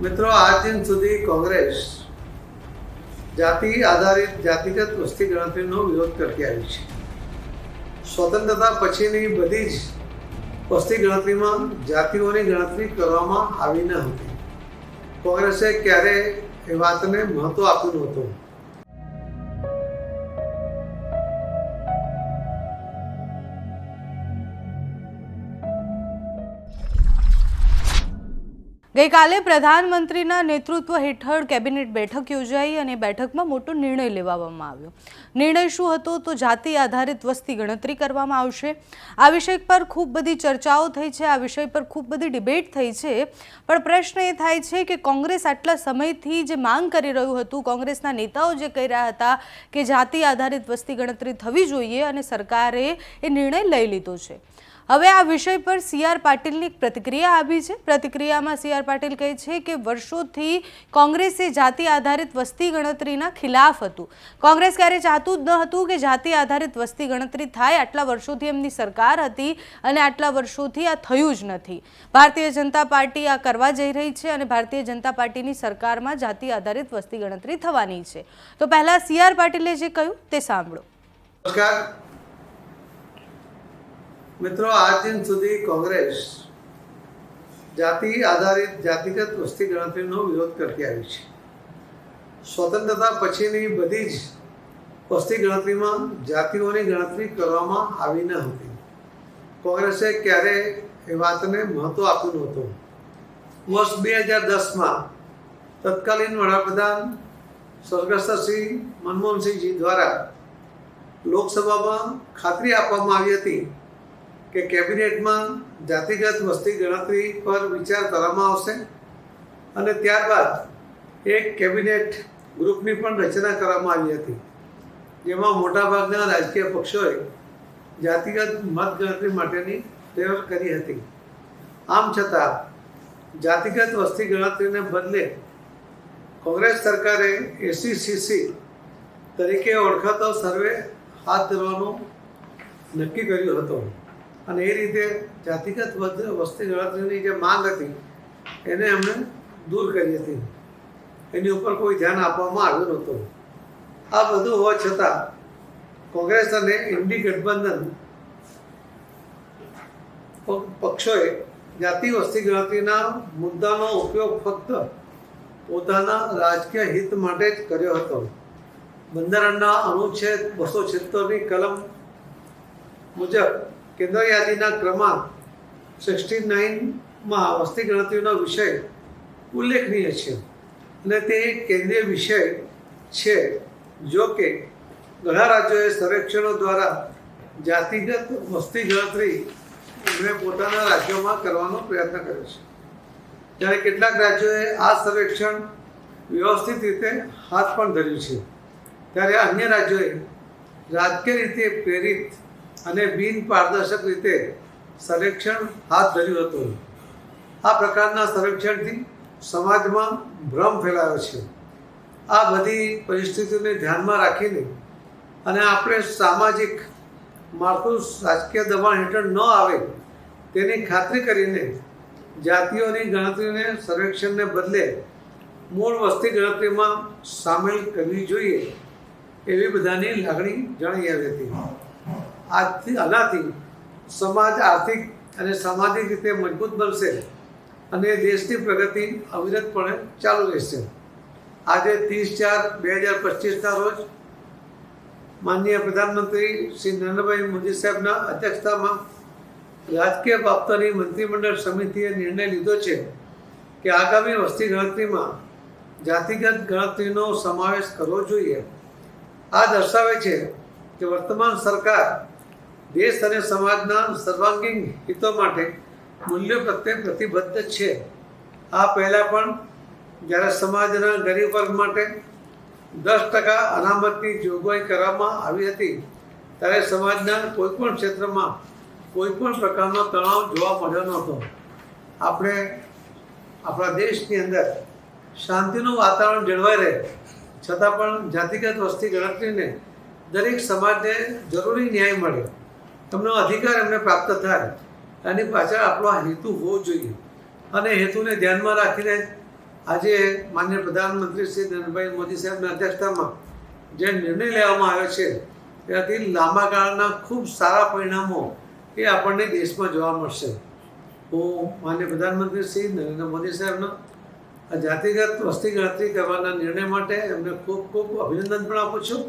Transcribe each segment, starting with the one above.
મિત્રો આજ દિન સુધી કોંગ્રેસ જાતિ આધારિત જાતિગત વસ્તી ગણતરીનો વિરોધ કરતી આવી છે. સ્વતંત્રતા પછીની બધી જ વસ્તી ગણતરીમાં જાતિઓની ગણતરી કરવામાં આવી ન હતી. કોંગ્રેસે ક્યારે એ વાતને મહત્વ આપ્યું નહોતું. ગઈકાલે પ્રધાનમંત્રીના નેતૃત્વ હેઠળ કેબિનેટ બેઠક યોજાઈ અને બેઠકમાં મોટો નિર્ણય લેવામાં આવ્યો. નિર્ણય શું હતો તો જાતિ આધારિત વસ્તી ગણતરી કરવામાં આવશે. આ વિષય પર ખૂબ બધી ચર્ચાઓ થઈ છે, આ વિષય પર ખૂબ બધી ડિબેટ થઈ છે. પણ પ્રશ્ન એ થાય છે કે કોંગ્રેસ આટલા સમયથી જે માંગ કરી રહ્યું હતું, કોંગ્રેસના નેતાઓ જે કહી રહ્યા હતા કે જાતિ આધારિત વસ્તી ગણતરી થવી જોઈએ અને સરકારે એ નિર્ણય લઈ લીધો છે. હવે આ વિષય પર સી આર પાટીલની પ્રતિક્રિયા આવી છે. પ્રતિક્રિયામાં સી આર પાટીલ કહે છે કે વર્ષોથી કોંગ્રેસે જાતિ આધારિત વસ્તી ગણતરીના ખિલાફ હતું. કોંગ્રેસ ક્યારે ચાહતું જ ન હતું કે જાતિ આધારિત વસ્તી ગણતરી થાય. આટલા વર્ષોથી એમની સરકાર હતી અને આટલા વર્ષોથી આ થયું જ નથી. ભારતીય જનતા પાર્ટી આ કરવા જઈ રહી છે અને ભારતીય જનતા પાર્ટીની સરકારમાં જાતિ આધારિત વસ્તી ગણતરી થવાની છે. તો પહેલાં સી આર પાટીલે જે કહ્યું તે સાંભળો. નમસ્કાર. મિત્રો આજ દિન સુધી કોંગ્રેસ જાતિ આધારિત, જાતિગત વસ્તી ગણતરીનો વિરોધ કરતી આવી છે. સ્વતંત્રતા પછીની બધી જ વસ્તી ગણતરીમાં જાતિઓની ગણતરી કરવામાં આવી ન હતી. કોંગ્રેસે ક્યારે એ વાતને મહત્વ આપ્યું નહોતું? વર્ષ બે હજાર દસમાં તત્કાલીન વડાપ્રધાન સ્વર્ગસ્થ શ્રી મનમોહનસિંહજી દ્વારા લોકસભામાં ખાતરી આપવામાં આવી હતી કે કેબિનેટમાં જાતિગત વસ્તી ગણતરી પર વિચાર કરવામાં આવશે અને ત્યારબાદ એક કેબિનેટ ગ્રુપની પણ રચના કરવામાં આવી હતી, જેમાં મોટાભાગના રાજકીય પક્ષોએ જાતિગત મતગણતરી માટેની પહેલ કરી હતી. આમ છતાં, જાતિગત વસ્તી ગણતરીને બદલે કોંગ્રેસ સરકારે એસીસીસી તરીકે ઓળખાતો સર્વે હાથ ધરવાનું નક્કી કર્યું હતું. અને એ રીતે જાતિગત વસ્તી ગણતરીની જે માંગ હતી, એને એમણે દૂર કરી હતી. એની ઉપર કોઈ ધ્યાન આપવામાં આવ્યું નહોતું. આ બધું હોવા છતાં, કોંગ્રેસ અને ઇન્ડી ગઠબંધન પક્ષોએ જાતિ વસ્તી ગણતરીના મુદ્દાનો ઉપયોગ ફક્ત પોતાના રાજકીય હિત માટે જ કર્યો હતો. બંધારણના અનુચ્છેદ બસો છિત્તોરની કલમ મુજબ કેન્દ્ર યાદીના ક્રમાંક સિક્સટી નાઇનમાં વસ્તી ગણતરીનો વિષય ઉલ્લેખનીય છે. અને તે એક કેન્દ્રીય વિષય છે, જો કે ઘણા રાજ્યોએ સર્વેક્ષણો દ્વારા જાતિગત વસ્તી ગણતરી એમણે પોતાના રાજ્યોમાં કરવાનો પ્રયત્ન કર્યો છે. જ્યારે કેટલાક રાજ્યોએ આ સર્વેક્ષણ વ્યવસ્થિત રીતે હાથ પણ ધર્યું છે. ત્યારે અન્ય રાજ્યોએ રાજકીય રીતે પ્રેરિત અને બિન પારદર્શક રીતે સર્વેક્ષણ હાથ ધર્યું હતું. આ પ્રકારના સર્વેક્ષણથી સમાજમાં ભ્રમ ફેલાયો છે. આ બધી પરિસ્થિતિને ધ્યાનમાં રાખીને અને આપણે સામાજિક માળખું રાજકીય દબાણ હેઠળ ન આવે તેની ખાતરી કરીને જાતિઓની ગણતરીને સર્વેક્ષણને બદલે મૂળ વસ્તી ગણતરીમાં સામેલ કરવી જોઈએ એવી બધાની લાગણી જણાઈ આવી હતી. આજથી આનાથી સમાજ આર્થિક અને સામાજિક રીતે મજબૂત બનશે અને દેશની પ્રગતિ અવિરતપણે ચાલુ રહેશે. આજે ત્રીસ ચાર બે હજાર પચીસના રોજ માનનીય પ્રધાનમંત્રી શ્રી નરેન્દ્રભાઈ મોદી સાહેબના અધ્યક્ષતામાં રાજકીય બાબતોની મંત્રીમંડળ સમિતિએ નિર્ણય લીધો છે કે આગામી વસ્તી ગણતરીમાં જાતિગત ગણતરીનો સમાવેશ કરવો જોઈએ. આ દર્શાવે છે કે વર્તમાન સરકાર દેશ અને સમાજના સર્વાંગીણ હિતો માટે મૂલ્યો પ્રત્યે પ્રતિબદ્ધ છે. આ પહેલાં પણ જ્યારે સમાજના ગરીબ વર્ગ માટે દસ ટકા અનામતની જોગવાઈ કરવામાં આવી હતી, ત્યારે સમાજના કોઈપણ ક્ષેત્રમાં કોઈપણ પ્રકારનો તણાવ જોવા મળ્યો નહોતો. આપણે, આપણા દેશની અંદર શાંતિનું વાતાવરણ જળવાઈ રહે, છતાં પણ જાતિગત વસ્તી ગણતરીને દરેક સમાજને જરૂરી ન્યાય મળે. એમનો અધિકાર એમને પ્રાપ્ત થાય. એની પાછળ આપણો હેતુ હોવો જોઈએ. અને હેતુને ધ્યાનમાં રાખીને આજે માન્ય પ્રધાનમંત્રી શ્રી નરેન્દ્રભાઈ મોદી સાહેબના અધ્યક્ષતામાં જે નિર્ણય લેવામાં આવ્યો છે, ત્યાંથી લાંબા ગાળાના ખૂબ સારા પરિણામો એ આપણને દેશમાં જોવા મળશે. હું માન્ય પ્રધાનમંત્રી શ્રી નરેન્દ્ર મોદી સાહેબનો આ જાતિગત વસ્તી ગણતરી કરવાના નિર્ણય માટે એમને ખૂબ ખૂબ અભિનંદન પણ આપું છું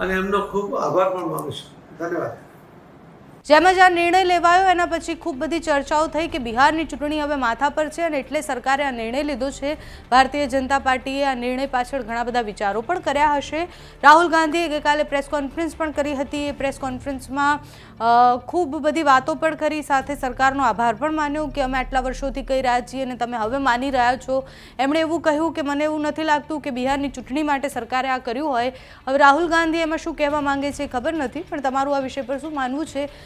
અને એમનો ખૂબ આભાર પણ માનું છું. ધન્યવાદ. જેમ જ આ નિર્ણય લેવાયો, એના પછી ખૂબ બધી ચર્ચાઓ થઈ કે બિહારની ચૂંટણી હવે માથા પર છે અને એટલે સરકારે આ નિર્ણય લીધો છે. ભારતીય જનતા પાર્ટીએ આ નિર્ણય પાછળ ઘણા બધા વિચારો પણ કર્યા હશે. રાહુલ ગાંધીએ ગઈકાલે પ્રેસ કોન્ફરન્સ પણ કરી હતી. એ પ્રેસ કોન્ફરન્સમાં ખૂબ બધી વાતો પણ કરી. સાથે સરકારનો આભાર પણ માન્યો કે અમે આટલા વર્ષોથી કહી રહ્યા છીએ અને તમે હવે માની રહ્યા છો. એમણે એવું કહ્યું કે મને એવું નથી લાગતું કે બિહારની ચૂંટણી માટે સરકારે આ કર્યું હોય. હવે રાહુલ ગાંધી એમાં શું કહેવા માંગે છે ખબર નથી, પણ તમારું આ વિષય પર શું માનવું છે?